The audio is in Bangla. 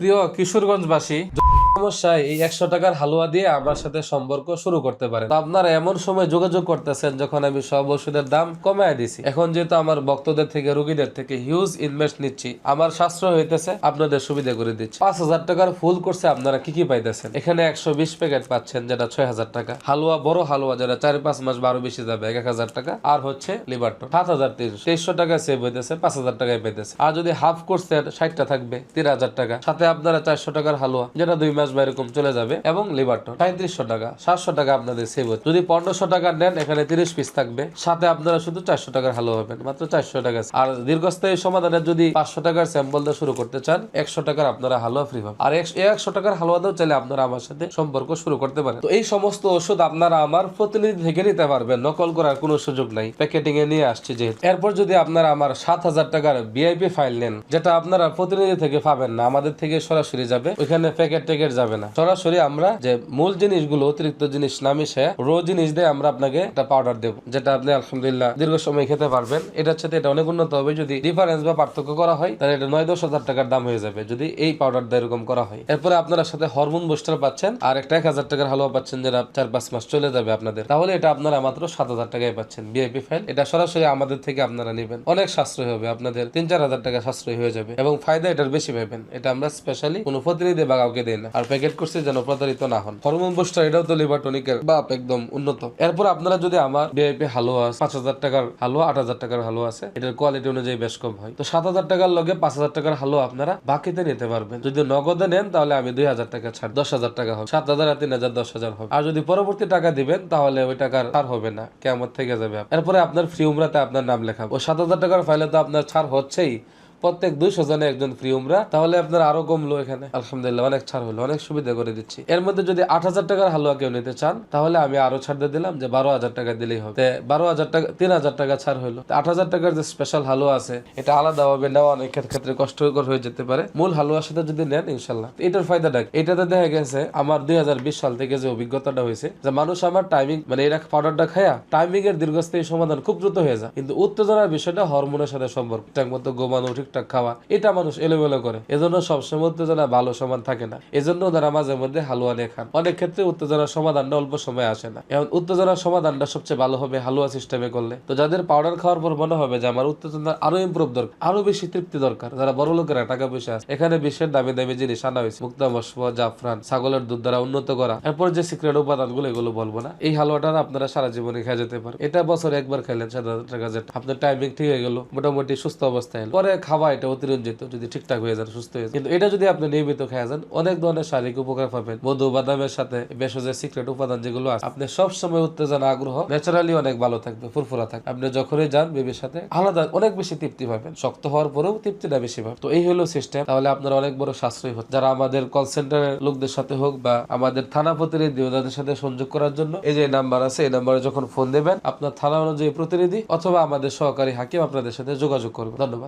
প্রিয় কিশোরগঞ্জবাসী সমস্যায় এই একশো টাকার হালুয়া দিয়ে আমার সাথে সম্পর্ক শুরু করতে পারেন। আপনারা এমন সময় যোগাযোগ করতেছেন যখন আমি সব ওষুধের দাম কমায় দিছি। এখন যেহেতু আমার ভক্তদের থেকে, রোগীদের থেকে হিউজ ইনভেস্ট নিচ্ছি, আমার সাশ্রয় হইতেছে, আপনাদের সুবিধা করে দিচ্ছি। পাঁচ হাজার টাকার ফুল করছে আপনারা কি কি পাইতেছেন? এখানে একশো বিশ প্যাকেট পাচ্ছেন, যেটা ছয় হাজার টাকা। হালুয়া, বড় হালুয়া, যেটা চার পাঁচ মাস বারো বেশি যাবে, এক হাজার টাকা। আর হচ্ছে লিভারটন সাত হাজার তিরিশ তেইশশো টাকা সেভ হইতেছে, পাঁচ হাজার টাকায় পাইতেছে। আর যদি হাফ কোর্সের ষাটটা থাকবে, তিন হাজার টাকা। সাথে আপনারা চারশো টাকার হালুয়া, যেটা দুই মাস বা এরকম চলে যাবে এবং লিভারটন সাঁত্রিশশো টাকা, সাতশো টাকা আপনাদের সেভ হচ্ছে। যদি পনেরোশো টাকা নেন, এখানে তিরিশ পিস থাকবে। সাথে আপনারা শুধু চারশো টাকার হালুয়া পাবেন, মাত্র চারশো টাকা। আর দীর্ঘস্থায়ী সমাধানের যদি পাঁচশো টাকার স্যাম্পল দিয়ে শুরু করতে চান, একশো টাকার আপনারা হালুয়া ফ্রি পাবেন। আর একশো- টাকার হালুয়া দিয়েও চাইলে আপনারা আমার সাথে সম্পর্ক শুরু করতে পারেন। তো এই সমস্ত ওষুধ আপনারা আমার প্রতিনিধি থেকে নিতে পারবেন। নকল করার কোনো সুযোগ নাই। প্যাকেটিং এ নিয়ে আসছি যেহেতু। এরপর যদি আপনারা আমার সাত হাজার টাকার বিআইপি ফাইল নেন, যেটা আপনারা প্রতিনিধি থেকে পাবেন না, আমাদের থেকে সরাসরি যাবে। ওইখানে প্যাকেট ট্যাকেট যাবে না। সরাসরি আমরা যে মূল জিনিসগুলো অতিরিক্ত জিনিস না মিশে রো জিনিস দিয়ে আমরা আপনাকে একটা পাউডার দেবো, যেটা আপনি আলহামদুলিল্লাহ দীর্ঘ সময় খেতে পারবেন। এটার সাথে এটা অনেক উন্নত হবে। যদি ডিফারেন্স বা পার্থক্য করা হয়, তাহলে এটা নয়, দশ হাজার টাকার দাম হয়ে যাবে। যদি এই পাউডার দিয়ে এরকম করা হয়। এরপরে আপনার সাথে হরমোন বুস্টার পাচ্ছেন আর একটা এক হাজার টাকার হালুয়া পাচ্ছেন যেটা চার পাঁচ মাস চলে যাবে আপনাদের। তাহলে এটা আপনারা মাত্র সাত হাজার টাকায় পাচ্ছেন বিআইপি ফাইল এটা সরাসরি আমাদের থেকে আপনারা নেবেন। অনেক সাশ্রয় হবে আপনাদের। তিন চার হাজার টাকা সাশ্রয় হয়ে যাবে। এবং ফায়দা এটার বেশি পাবেন। এটা আমরা স্পেশালি কোনো প্রতিনিধি বা কাউকে দেই না। আর প্যাকেট করছে যেন প্রতারিত না হন। হরমোন বুস্টার এটাও তো লিভার টনিকের বাপ একদম উন্নত। এরপর আপনারা যদি আমার বিআইপি হালুয়া, পাঁচ হাজার টাকার হালুয়া, আট হাজার টাকার হালুয়া আছে, এটার কোয়ালিটি অনুযায়ী বেশ কম হয়। তো সাত হাজার টাকার লগে পাঁচ হাজার টাকার হালুয়া আপনারা বাকিতে নিতে পারবেন। যদি নগদে নেন, তাহলে আমি দুই হাজার টাকা ছাড়, দশ হাজার টাকা হবে। সাত হাজার আর তিন হাজার, দশ হাজার হবে। আর যদি পরবর্তী টাকা দিবেন, তাহলে ওই টাকার ছাড় হবে না। কেমন থেকে যাবে। এরপরে আপনার ফ্রি উমরাতে আপনার নাম লেখাবো ও সাত হাজার টাকার ফাইলে তো আপনার ছাড় হচ্ছেই। প্রত্যেক দুইশো জনে একজন ফ্রি উমরা, তাহলে আপনার আরও কমলো এখানে। আলহামদুলিল্লাহ, অনেক ছাড় হলো, অনেক সুবিধা করে দিচ্ছি। এর মধ্যে যদি আট হাজার টাকার হালুয়া কেউ নিতে চান, তাহলে আমি আরও ছাড় দিয়ে দিলাম যে বারো হাজার টাকা দিলেই হবে। বারো হাজার টাকা, তিন হাজার টাকা ছাড় হলো। আট হাজার টাকার যে স্পেশাল হালুয়া আছে, এটা আলাদা ভাবে নেওয়া অনেক ক্ষেত্রে কষ্টকর হয়ে যেতে পারে। মূল হালুয়ার সাথে যদি নেন, ইনশাল্লাহ। এটার ফায়দাটা? এটাতে দেখা গেছে, আমার দুই হাজার বিশ সাল থেকে যে অভিজ্ঞতাটা হয়েছে, যে মানুষ আমার টাইমিং মানে এরা পাউডারটা খায়া টাইমিং এর দীর্ঘস্থায়ী সমাধান খুব দ্রুত হয়ে যায়। কিন্তু উত্তেজনার বিষয়টা হরমোনের সাথে সম্পর্ক। ঠিকঠাক মতো ঘুমানো ঠিকঠাক খাওয়া, এটা মানুষ এলোমেলো করে। এজন্য সবসময় উত্তেজনা ভালো সমান থাকে না। এজন্য তারা মাঝে মধ্যে হালুয়া নিয়ে খান। অনেক ক্ষেত্রে উত্তেজনার সমাধানটা অল্প সময় আসে না। এখন উত্তেজনার সমাধানটা সবচেয়ে ভালো হবে হালুয়া সিস্টেমে করলে। তো যাদের পাউডার খাওয়ার পর মনে হবে যে আমার উত্তেজনা আরও ইমপ্রুভ দরকার, আরও বেশি তৃপ্তি দরকার, যারা বড় লোকেরা টাকা পয়সা আছে, এখানে বিশ্বের দামি দামি জিনিস আনা হয়েছে। মুক্তা মস্প জাফরান, ছাগলের দুধ দ্বারা উন্নত করা। এরপর যে সিক্রেট উপাদানগুলো এগুলো বলব না। এই হালুয়াটা আপনারা সারা জীবনে খেয়ে যেতে পারেন। এটা বছরে একবার খেলেন সাত হাজার টাকা যেটা আপনার টাইমিং ঠিক হয়ে গেল, মোটামুটি সুস্থ অবস্থায়। পরে খাওয়া এটা অতিরঞ্জিত, যদি ঠিকঠাক হয়ে যান সুস্থ হয়ে যান কিন্তু এটা যদি আপনি নিয়মিত খেয়ে যান, অনেক ধরনের শারীরিক উপকার পাবেন। মধু, বাদামের সাথে ভেষজের সিক্রেট উপাদান যেগুলো আছে, আপনি সবসময় উত্তেজনা, আগ্রহ ন্যাচারালি অনেক ভালো থাকবে, ফুরফুরা থাকবে। আপনি যখনই যান বেবির সাথে আলাদা অনেক বেশি তৃপ্তি পাবেন। শক্ত হওয়ার পরেও তৃপ্তিটা বেশি পাবেন। তো এই হলো সিস্টেম তাহলে আপনার অনেক বড় সাশ্রয় হচ্ছে যারা আমাদের কল সেন্টারের লোকদের সাথে হোক বা আমাদের থানা প্রতিনিধি ওদের সাথে সংযোগ করার জন্য, এই যে নাম্বার আছে, এই নাম্বারে যখন ফোন দেবেন, আপনার থানা অনুযায়ী প্রতিনিধি অথবা আমাদের সহকারী হাকিম আপনাদের সাথে যোগাযোগ করবে। ধন্যবাদ।